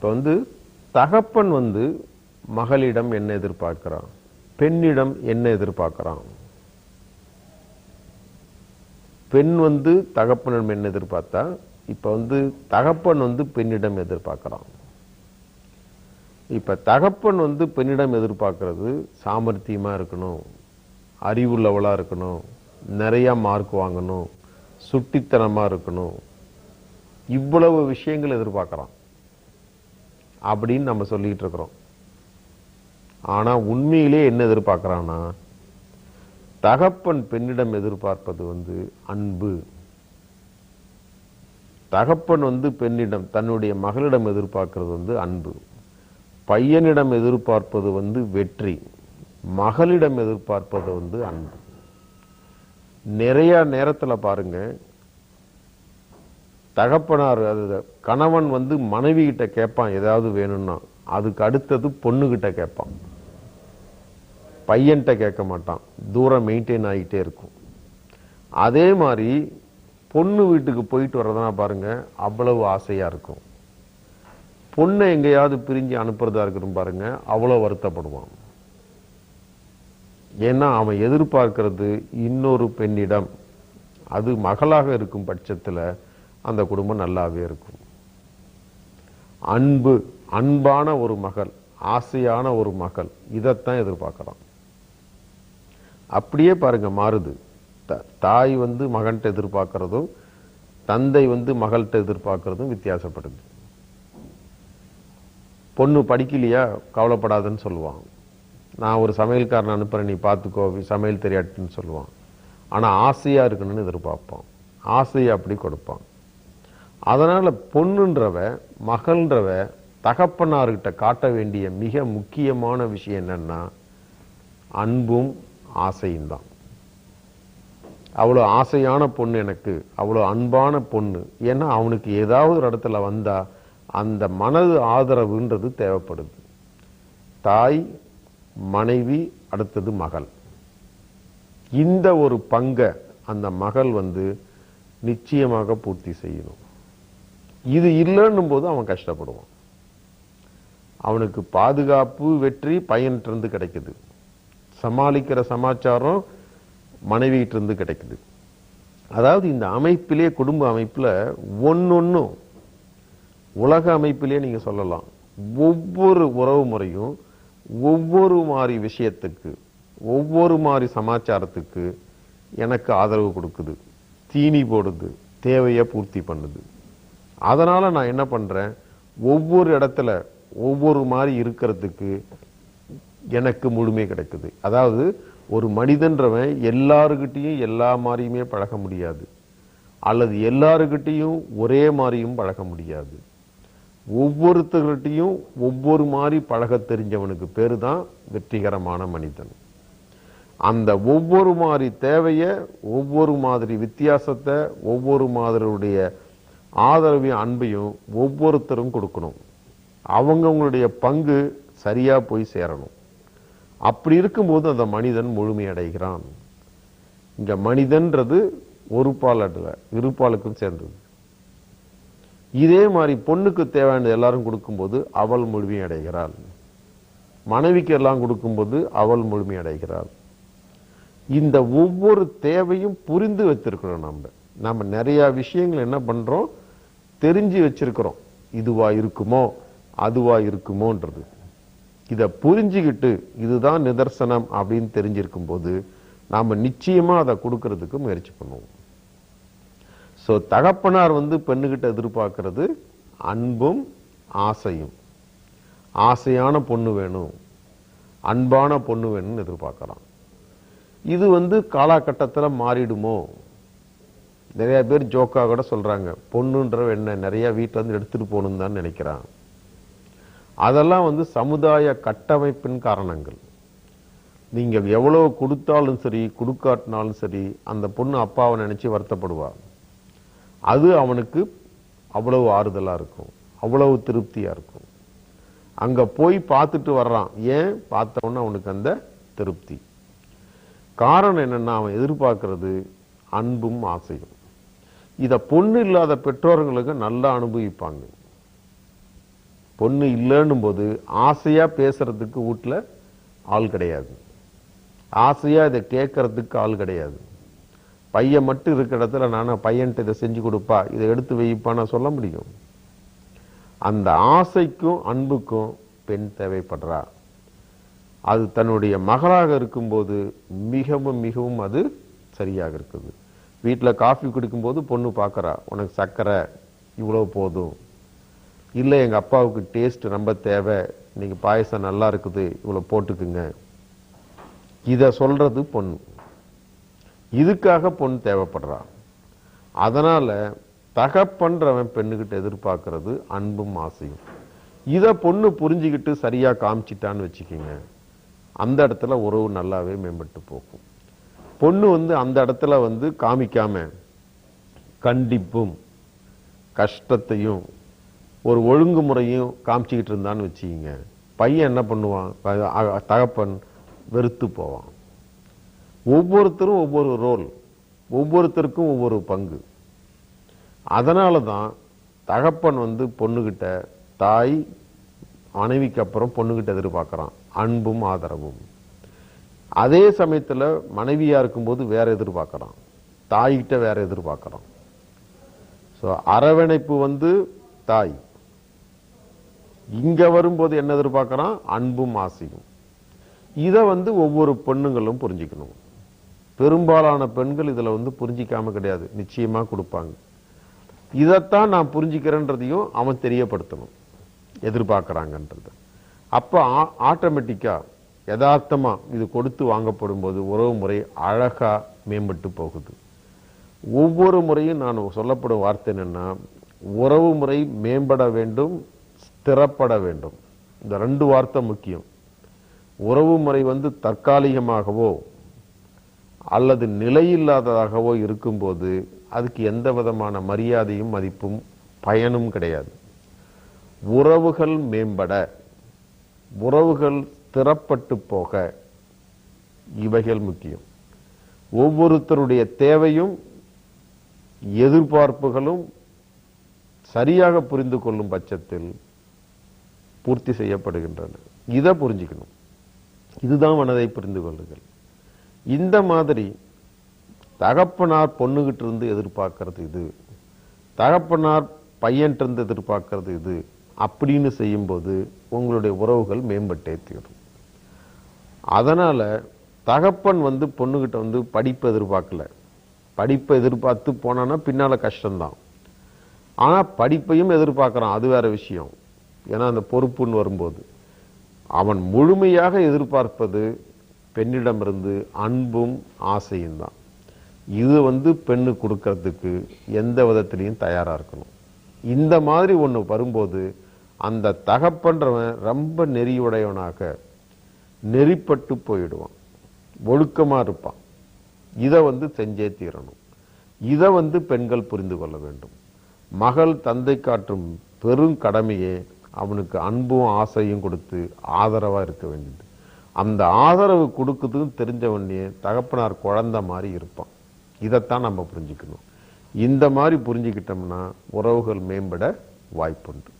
இப்போ வந்து தகப்பன் வந்து மகளிடம் என்ன எதிர்பார்க்கிறான்? பெண்ணிடம் என்ன எதிர்பார்க்கிறான்? பெண் வந்து தகப்பனிடம் என்ன எதிர்பார்த்தா? இப்போ வந்து தகப்பன் வந்து பெண்ணிடம் எதிர்பார்க்கிறான். இப்போ தகப்பன் வந்து பெண்ணிடம் எதிர்பார்க்கறது சாமர்த்தியமாக இருக்கணும் அறிவுள்ளவளாக இருக்கணும் நிறையா மார்க் வாங்கணும் சுட்டித்தனமாக இருக்கணும் இவ்வளவு விஷயங்கள் எதிர்பார்க்குறான். அப்படின்னு நம்ம சொல்லிக்கிட்டு இருக்கிறோம். ஆனால் உண்மையிலே என்ன எதிர்பார்க்குறான்னா தகப்பன் பெண்ணிடம் எதிர்பார்ப்பது வந்து அன்பு. தகப்பன் வந்து பெண்ணிடம் தன்னுடைய மகளிடம் எதிர்பார்க்கிறது வந்து அன்பு. பையனிடம் எதிர்பார்ப்பது வந்து வெற்றி. மகளிடம் எதிர்பார்ப்பது வந்து அன்பு. நிறைய நேரத்தில் பாருங்க தகப்பனார் அது கணவன் வந்து மனைவி கிட்ட கேட்பான் ஏதாவது வேணும்னா. அதுக்கு அடுத்தது பொண்ணுகிட்ட கேட்பான். பையன்கிட்ட கேட்க மாட்டான். தூரம் மெயின்டைன் ஆகிட்டே இருக்கும். அதே மாதிரி பொண்ணு வீட்டுக்கு போயிட்டு வர்றதுனா பாருங்க அவ்வளவு ஆசையாக இருக்கும். பொண்ணை எங்கேயாவது பிரிஞ்சு அனுப்புறதா இருக்கணும் பாருங்க அவ்வளோ வருத்தப்படுவான். ஏன்னா அவன் எதிர்பார்க்கறது இன்னொரு பெண்ணிடம். அது மகளாக இருக்கும் பட்சத்தில் அந்த குடும்பம் நல்லாவே இருக்கும். அன்பு அன்பான ஒரு மகள் ஆசையான ஒரு மகள் இதைத்தான் எதிர்பார்க்கலாம். அப்படியே பாருங்க மாறுது. த- தாய் வந்து மகன்கிட்ட எதிர்பார்க்கறதும் தந்தை வந்து மகள்கிட்ட எதிர்பார்க்கறதும் வித்தியாசப்படுது. பொண்ணு படிக்கலையா? கவலைப்படாதுன்னு சொல்லுவான் நான் ஒரு சமையல்காரன் அனுப்புறேன் நீ பார்த்துக்கோ சமையல் தெரியாட்டுன்னு சொல்லுவான் ஆனால் ஆசையாக இருக்கணும்னு எதிர்பார்ப்பான். ஆசையை அப்படி கொடுப்பான். அதனால் பொண்ணுன்றவ மகள்ன்றவ தகப்பனார்கிட்ட காட்ட வேண்டிய மிக முக்கியமான விஷயம் என்னன்னா அன்பும் ஆசையும் தான். அவ்வளோ ஆசையான பொண்ணு எனக்கு அவ்வளோ அன்பான பொண்ணு. ஏன்னா அவனுக்கு ஏதாவது ஒரு இடத்துல வந்தால் அந்த மனது ஆதரவுன்றது தேவைப்படுது. தாய் மனைவி அடுத்தது மகள். இந்த ஒரு பங்கை அந்த மகள் வந்து நிச்சயமாக பூர்த்தி செய்யணும். இது இல்லைன்னும் போது அவன் கஷ்டப்படுவான். அவனுக்கு பாதுகாப்பு வெற்றி பையன்ட்டிருந்து கிடைக்குது. சமாளிக்கிற சமாச்சாரம் மனைவிகிட்ட இருந்து கிடைக்குது. அதாவது இந்த அமைப்பிலே குடும்ப அமைப்புல ஒன்னொன்னும் உலக அமைப்பிலே நீங்க சொல்லலாம். ஒவ்வொரு உறவு முறையும் ஒவ்வொரு மாதிரி விஷயத்துக்கு ஒவ்வொரு மாதிரி சமாச்சாரத்துக்கு எனக்கு ஆதரவு கொடுக்குது. தீனி போடுது. தேவையை பூர்த்தி பண்ணுது. அதனால் நான் என்ன பண்ணுறேன் ஒவ்வொரு இடத்துல ஒவ்வொரு மாதிரி இருக்கிறதுக்கு எனக்கு முழுமை கிடைக்குது. அதாவது ஒரு மனிதன்றவன் எல்லாருக்கிட்டேயும் எல்லா மாதிரியுமே பழக முடியாது. அல்லது எல்லாருக்கிட்டேயும் ஒரே மாதிரியும் பழக முடியாது. ஒவ்வொருத்தர்கிட்டையும் ஒவ்வொரு மாதிரி பழக தெரிஞ்சவனுக்கு பேர் தான் வெற்றிகரமான மனிதன். அந்த ஒவ்வொரு மாதிரி தேவையை ஒவ்வொரு மாதிரி வித்தியாசத்தை ஒவ்வொரு மாதிரியுடைய ஆதரவையும் அன்பையும் ஒவ்வொருத்தரும் கொடுக்கணும். அவங்கவங்களுடைய பங்கு சரியா போய் சேரணும். அப்படி இருக்கும்போது அந்த மனிதன் முழுமையடைகிறான். இங்கே மனிதன்றது ஒரு பால் அல்ல இருபாலுக்கும் சேர்ந்தது. இதே மாதிரி பொண்ணுக்கு தேவையானது எல்லாரும் கொடுக்கும்போது அவள் முழுமையடைகிறாள். மனைவிக்கு எல்லாம் கொடுக்கும்போது அவள் முழுமையடைகிறாள். இந்த ஒவ்வொரு தேவையும் புரிந்து வைத்திருக்கணும் நம்ம. நம்ம நிறைய விஷயங்கள் என்ன பண்றோம்? தெரிஞ்சு வச்சிருக்கிறோம். இதுவா இருக்குமோ? அதுவா இருக்குமோன்றது. இதை புரிஞ்சுக்கிட்டு இதுதான் நிதர்சனம் அப்படின்னு தெரிஞ்சிருக்கும் போது நாம நிச்சயமா அதை கொடுக்கறதுக்கு முயற்சி பண்ணுவோம். சோ தகப்பனார் வந்து பெண்ணுகிட்ட எதிர்பார்க்கறது அன்பும் ஆசையும். ஆசையான பொண்ணு வேணும். அன்பான பொண்ணு வேணும்னு எதிர்பார்க்கலாம். இது வந்து காலகட்டத்துல மாறிடுமோ? நிறைய பேர் ஜோக்கா கூட சொல்கிறாங்க பொண்ணுன்ற என்ன நிறையா வீட்டில் வந்து எடுத்துகிட்டு போகணும் தான் நினைக்கிறான். அதெல்லாம் வந்து சமுதாய கட்டமைப்பின் காரணங்கள். நீங்கள் எவ்வளோ கொடுத்தாலும் சரி கொடுக்காட்டினாலும் சரி அந்த பொண்ணு அப்பாவை நினச்சி வருத்தப்படுவார் அது அவனுக்கு அவ்வளவு ஆறுதலாக இருக்கும். அவ்வளவு திருப்தியாக இருக்கும். அங்கே போய் பார்த்துட்டு வர்றான். ஏன்? பார்த்தவொன்னே அவனுக்கு அந்த திருப்தி. காரணம் என்னென்னா அவன் எதிர்பார்க்கறது அன்பும் ஆசையும். இதை பொண்ணு இல்லாத பெற்றோர்களுக்கு நல்லா அனுபவிப்பாங்க. பொண்ணு இல்லைன்னும் போது ஆசையாக பேசுறதுக்கு வீட்டில் ஆள் கிடையாது. ஆசையாக இதை கேட்கறதுக்கு ஆள் கிடையாது. பையன் மட்டும் இருக்கிற இடத்துல நான் பையன்கிட்ட இதை செஞ்சு கொடுப்பா இதை எடுத்து வைப்பான்னு சொல்ல முடியும். அந்த ஆசைக்கும் அன்புக்கும் பெண் தேவைப்படுறா. அது தன்னுடைய மகளாக இருக்கும்போது மிகவும் மிகவும் அது சரியாக இருக்குது. வீட்டில் காஃபி குடிக்கும்போது பொண்ணு பார்க்குறா உனக்கு சர்க்கரை இவ்வளோ போதும். இல்லை எங்கள் அப்பாவுக்கு டேஸ்ட் ரொம்ப தேவை. நீங்கள் பாயசம் நல்லா இருக்குது இவ்வளோ போட்டுக்குங்க. இதை சொல்கிறது பொண்ணு. இதுக்காக பொண்ணு தேவைப்படுறா. அதனால் தகப்பன்றவன் பெண்ணுக்கிட்ட எதிர்பார்க்கறது அன்பும் ஆசையும். இதை பொண்ணு புரிஞ்சுக்கிட்டு சரியாக காமிச்சிட்டான்னு வச்சுக்கோங்க. அந்த இடத்துல உறவு நல்லாவே மேம்பட்டு போகும். பொண்ணு வந்து அந்த இடத்துல வந்து காமிக்காம கண்டிப்பும் கஷ்டத்தையும் ஒரு ஒழுங்குமுறையும் காமிச்சிக்கிட்டு இருந்தான்னு வச்சுக்கிங்க. பையன் என்ன பண்ணுவான்? தகப்பன் வெறுத்து போவான். ஒவ்வொருத்தரும் ஒவ்வொரு ரோல் ஒவ்வொருத்தருக்கும் ஒவ்வொரு பங்கு. அதனால தான் தகப்பன் வந்து பொண்ணுகிட்ட தாய் மனைவிக்கு அப்புறம் பொண்ணுகிட்ட எதிர்பார்க்குறான். அன்பும் ஆதரவும். அதே சமயத்தில் மனைவியாக இருக்கும்போது வேற எதிர்பார்க்குறான். தாய்கிட்ட வேற எதிர்பார்க்குறான். ஸோ அரவணைப்பு வந்து தாய். இங்கே வரும்போது என்ன எதிர்பார்க்குறான்? அன்பும் ஆசையும். இதை வந்து ஒவ்வொரு பெண்ணுங்களும் புரிஞ்சுக்கணும். பெரும்பாலான பெண்கள் இதில் வந்து புரிஞ்சிக்காம கிடையாது. நிச்சயமாக கொடுப்பாங்க. இதைத்தான் நான் புரிஞ்சுக்கிறேன்றதையும் அவன் தெரியப்படுத்தணும். எதிர்பார்க்குறாங்கன்றது. அப்போ ஆட்டோமேட்டிக்காக யதார்த்தமாக இது கொடுத்து வாங்கப்படும் போது உறவு முறை அழகாக மேம்பட்டு போகுது. ஒவ்வொரு முறையும் நான் சொல்லப்படும் வார்த்தை என்னென்னா உறவு முறை மேம்பட வேண்டும் ஸ்திரப்பட வேண்டும். இந்த ரெண்டு வார்த்தை முக்கியம். உறவு முறை வந்து தற்காலிகமாகவோ அல்லது நிலையில்லாததாகவோ இருக்கும்போது அதுக்கு எந்த விதமான மரியாதையும் மதிப்பும் பயனும் கிடையாது. உறவுகள் மேம்பட உறவுகள் திறப்பட்டு போக இவைகள் முக்கியம். ஒவ்வொருத்தருடைய தேவையும் எதிர்பார்ப்புகளும் சரியாக புரிந்து கொள்ளும் பட்சத்தில் பூர்த்தி செய்யப்படுகின்றன. இதை புரிஞ்சுக்கணும். இதுதான் மனதை புரிந்து கொள்ளுங்கள் இந்த மாதிரி தகப்பனார் பொண்ணுகிட்ட இருந்து எதிர்பார்க்கறது இது. தகப்பனார் பையன்கிட்ட இருந்து எதிர்பார்க்கறது இது. அப்படின்னு செய்யும்போது உங்களுடைய உறவுகள் மேம்பட்டே தீரும். அதனால் தகப்பன் வந்து பொண்ணுக்கிட்ட வந்து படிப்பு எதிர்பார்க்கல. படிப்பை எதிர்பார்த்து போனான்னா பின்னால் கஷ்டம்தான். ஆனால் படிப்பையும் எதிர்பார்க்குறான் அது வேற விஷயம். ஏன்னா அந்த பொறுப்புன்னு வரும்போது. அவன் முழுமையாக எதிர்பார்ப்பது பெண்ணிடமிருந்து அன்பும் ஆசையும் தான். இது வந்து பெண்ணு கொடுக்கறதுக்கு எந்த விதத்துலையும் தயாராக இருக்கணும். இந்த மாதிரி ஒன்று வரும்போது அந்த தகப்பன்றவன் ரொம்ப நெறியுடையவனாக நெறிப்பட்டு போயிடுவான். ஒழுக்கமாக இருப்பான். இதை வந்து செஞ்சே தீரணும். இதை வந்து பெண்கள் புரிந்து கொள்ள வேண்டும். மகள் தந்தை காட்டும் பெரும் கடமையே. அவனுக்கு அன்பும் ஆசையும் கொடுத்து ஆதரவாக இருக்க வேண்டியது. அந்த ஆதரவு கொடுக்குதுன்னு தெரிஞ்சவனே தகப்பனார் குழந்தை மாதிரி இருப்பான். இதைத்தான் நம்ம புரிஞ்சுக்கணும். இந்த மாதிரி புரிஞ்சுக்கிட்டோம்னா உறவுகள் மேம்பட வாய்ப்புண்டு.